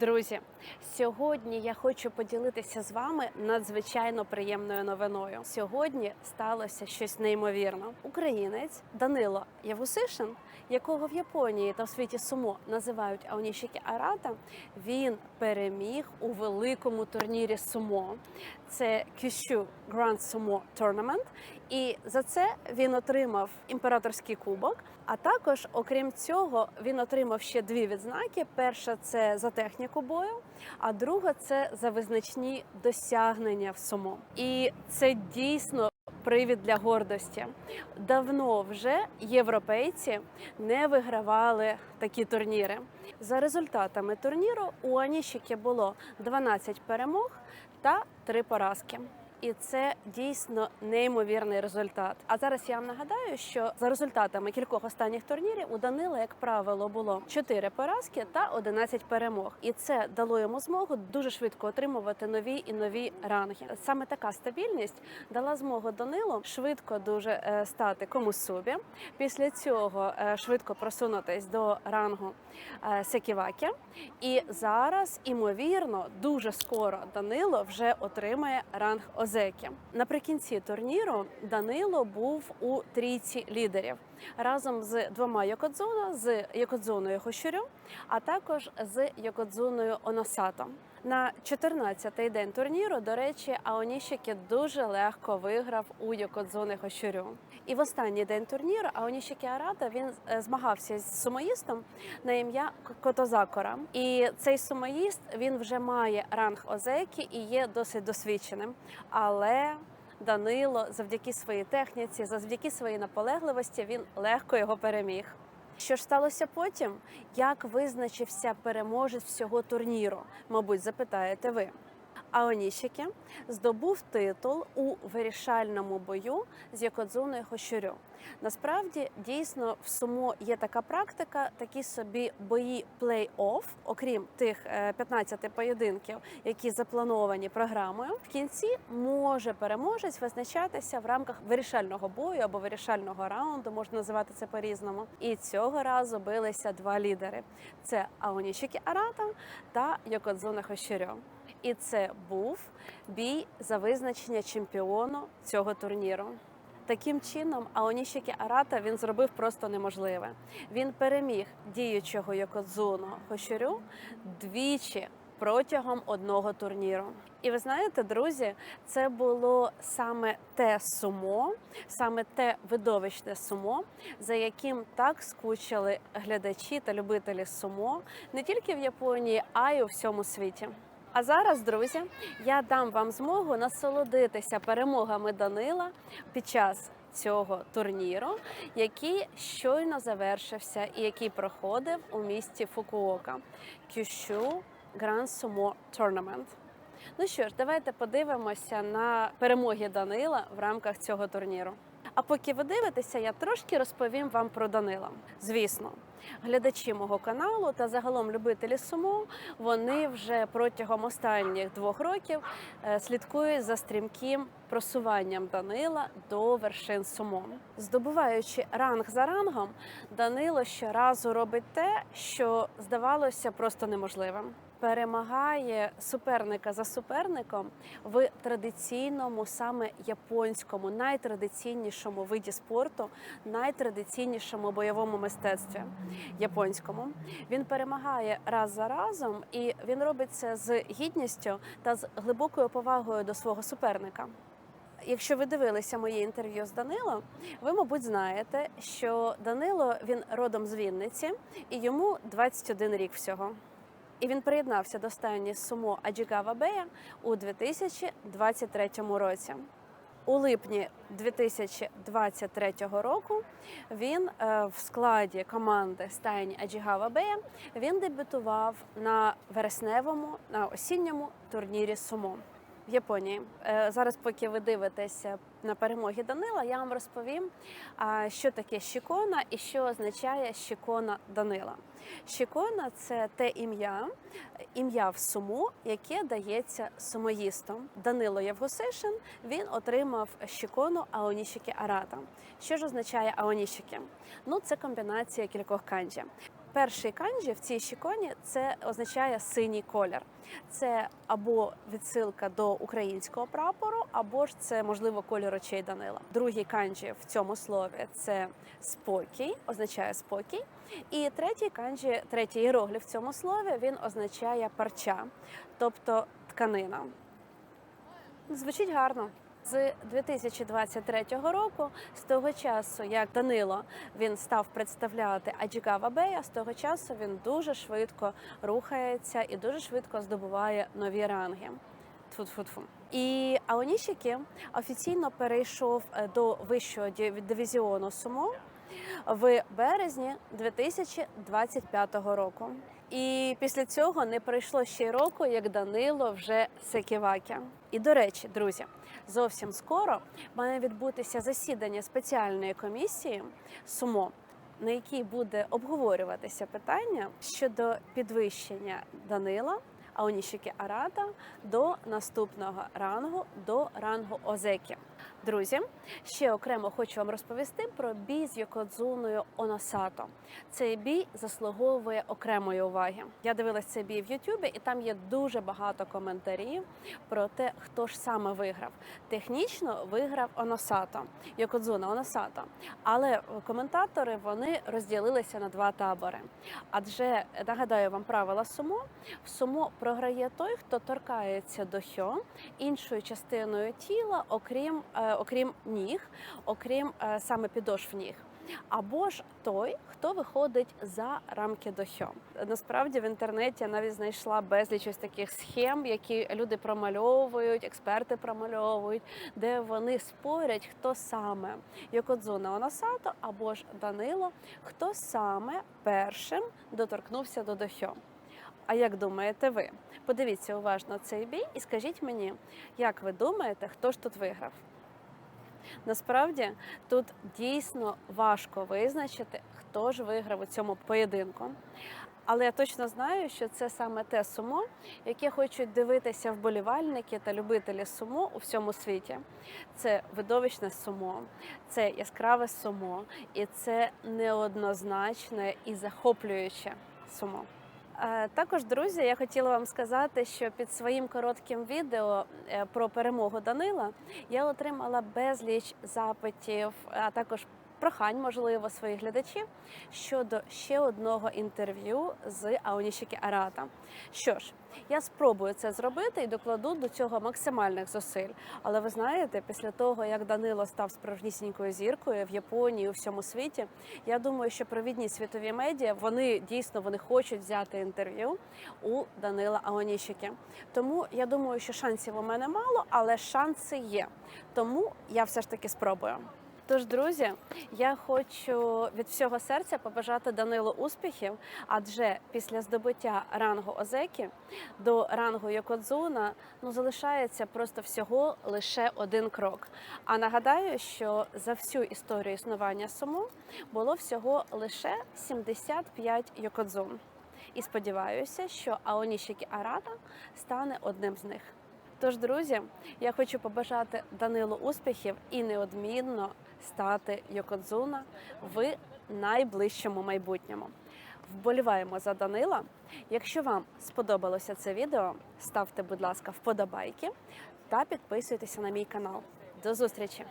Друзі, сьогодні я хочу поділитися з вами надзвичайно приємною новиною. Сьогодні сталося щось неймовірне. Українець Данило Явусишин, якого в Японії та в світі сумо називають Аонішікі Арата, він переміг у великому турнірі сумо. Це Kyushu Grand Sumo Tournament. І за це він отримав імператорський кубок. А також, окрім цього, він отримав ще дві відзнаки: перша це за техніку бою, а друга це за визначні досягнення в сумо. І це дійсно. Привід для гордості. Давно вже європейці не вигравали такі турніри. За результатами турніру у Аніщики було 12 перемог та 3 поразки. І це дійсно неймовірний результат. А зараз я вам нагадаю, що за результатами кількох останніх турнірів у Данила, як правило, було 4 поразки та 11 перемог. І це дало йому змогу дуже швидко отримувати нові і нові ранги. Саме така стабільність дала змогу Данилу швидко дуже е, стати комусубі. Після цього е, швидко просунутись до рангу е, Секівакі. І зараз, імовірно, дуже скоро Данило вже отримає ранг Озекі. Наприкінці турніру Данило був у трійці лідерів разом з двома Йокодзуно, з Йокодзуною Хощурю, а також з Йокодзуною Оносато. На 14-й день турніру, до речі, Аонішікі дуже легко виграв у Йокодзуни Хошурю. І в останній день турніру Аонішікі Арата він е, змагався з сумоїстом на ім'я Котозакора. І цей сумоїст він вже має ранг Озекі і є досить досвідченим. Але Данило, завдяки своїй техніці, завдяки своїй наполегливості, він легко його переміг. Що ж сталося потім? Як визначився переможець всього турніру? Мабуть, запитаєте ви. Аонішіки здобув титул у вирішальному бою з Якодзуною Хошурю. Насправді, дійсно, в сумо є така практика, такі собі бої плей-офф, окрім тих е, 15 поєдинків, які заплановані програмою. В кінці може переможець визначатися в рамках вирішального бою або вирішального раунду, можна називати це по-різному. І цього разу билися два лідери: це Аонішікі Арата та Йокодзуна Хошурю. І це був бій за визначення чемпіону цього турніру. Таким чином, Аонішікі Арата він зробив просто неможливе. Він переміг діючого Йокодзуну Хошурю двічі протягом одного турніру. І ви знаєте, друзі, це було саме те сумо, саме те видовищне сумо, за яким так скучили глядачі та любителі сумо не тільки в Японії, а й у всьому світі. А зараз, друзі, я дам вам змогу насолодитися перемогами Данила під час цього турніру, який щойно завершився і який проходив у місті Фукуока Kyushu Grand Sumo Tournament. Ну що ж, давайте подивимося на перемоги Данила в рамках цього турніру. А поки ви дивитеся, я трошки розповім вам про Данила. Звісно, глядачі мого каналу та загалом любителі сумо, вони вже протягом останніх двох років е, слідкують за стрімким просуванням Данила до вершин сумо. Здобуваючи ранг за рангом, Данило щоразу робить те, що здавалося просто неможливим. Перемагає суперника за суперником в традиційному, саме японському, найтрадиційнішому виді спорту, найтрадиційнішому бойовому мистецтві японському. Він перемагає раз за разом, і він робить це з гідністю та з глибокою повагою до свого суперника. Якщо ви дивилися моє інтерв'ю з Данило, ви, мабуть, знаєте, що Данило він родом з Вінниці і йому 21 рік всього. І він приєднався до стайні сумо Аджігава Бея у 2023 році. У липні 2023 року він е, в складі команди стайні Аджігава Бея він дебютував на вересневому на осінньому турнірі сумо в Японії. Е, Зараз, поки ви дивитеся на перемоги Данила, я вам розповім, що таке щикона і що означає щикона Данила. Щикона це те ім'я, ім'я в суму, яке дається сумоїстом. Данило Євгосишин він отримав щикону Аонішіки Арата. Що ж означає Аонішіки? Ну, це комбінація кількох канджі. Перший канджі в цій шіконі це означає синій колір. Це або відсилка до українського прапору, або ж це можливо колір очей Данила. Другий канджі в цьому слові це спокій, означає спокій. І третій канджі, третій іерогліф в цьому слові він означає парча, тобто тканина. Звучить гарно. З 2023 року, з того часу, як Данило він став представляти Аджігава Бея, з того часу він дуже швидко рухається і дуже швидко здобуває нові ранги. Тфу-тфу-тфу. І Аонішікі офіційно перейшов е, до вищого див- дивізіону сумо в березні 2025 року. І після цього не пройшло ще року, як Данило вже Секівакі. І до речі, друзі, зовсім скоро має відбутися засідання спеціальної комісії СУМО, на якій буде обговорюватися питання щодо підвищення Данила. Аонішіки Арата до наступного рангу, до рангу Озекі. Друзі, ще окремо хочу вам розповісти про бій з Йокодзуною Оносато. Цей бій заслуговує окремої уваги. Я дивилась цей бій в Ютубі, і там є дуже багато коментарів про те, хто ж саме виграв. Технічно виграв Оносато, Йокодзуна Оносато. Але коментатори вони розділилися на два табори. Адже нагадаю вам правила сумо: в сумо програє той, хто торкається до хьо іншою частиною тіла, окрім, е, окрім ніг, окрім е, саме підошв ніг. Або ж той, хто виходить за рамки до хьо. Насправді в інтернеті я навіть знайшла безліч ось таких схем, які люди промальовують, експерти промальовують, де вони спорять, хто саме Йокодзуна Оносато або ж Данило, хто саме першим доторкнувся до дохьо. А як думаєте ви? Подивіться уважно цей бій і скажіть мені, як ви думаєте, хто ж тут виграв? Насправді тут дійсно важко визначити, хто ж виграв у цьому поєдинку. Але я точно знаю, що це саме те сумо, яке хочуть дивитися вболівальники та любителі сумо у всьому світі. Це видовищне сумо, це яскраве сумо, і це неоднозначне і захоплююче сумо. Е, Також, друзі, я хотіла вам сказати, що під своїм коротким відео е, про перемогу Данила я отримала безліч запитів, а також прохань, можливо, своїх глядачів щодо ще одного інтерв'ю з Аонішіки Арата. Що ж, я спробую це зробити і докладу до цього максимальних зусиль. Але ви знаєте, після того як Данило став справжнісінькою зіркою в Японії у всьому світі, я думаю, що провідні світові медіа вони дійсно вони хочуть взяти інтерв'ю у Данила Аонішіки. Тому я думаю, що шансів у мене мало, але шанси є. Тому я все ж таки спробую. Тож, друзі, я хочу від всього серця побажати Данилу успіхів, адже після здобуття рангу Озекі до рангу Йокодзуна ну залишається просто всього лише один крок. А нагадаю, що за всю історію існування сумо було всього лише 75 Йокодзун. І сподіваюся, що Аонішікі Арата стане одним з них. Тож, друзі, я хочу побажати Данилу успіхів і неодмінно стати Йокодзуна в найближчому майбутньому. Вболіваємо за Данила. Якщо вам сподобалося це відео, ставте, будь ласка, вподобайки та підписуйтеся на мій канал. До зустрічі!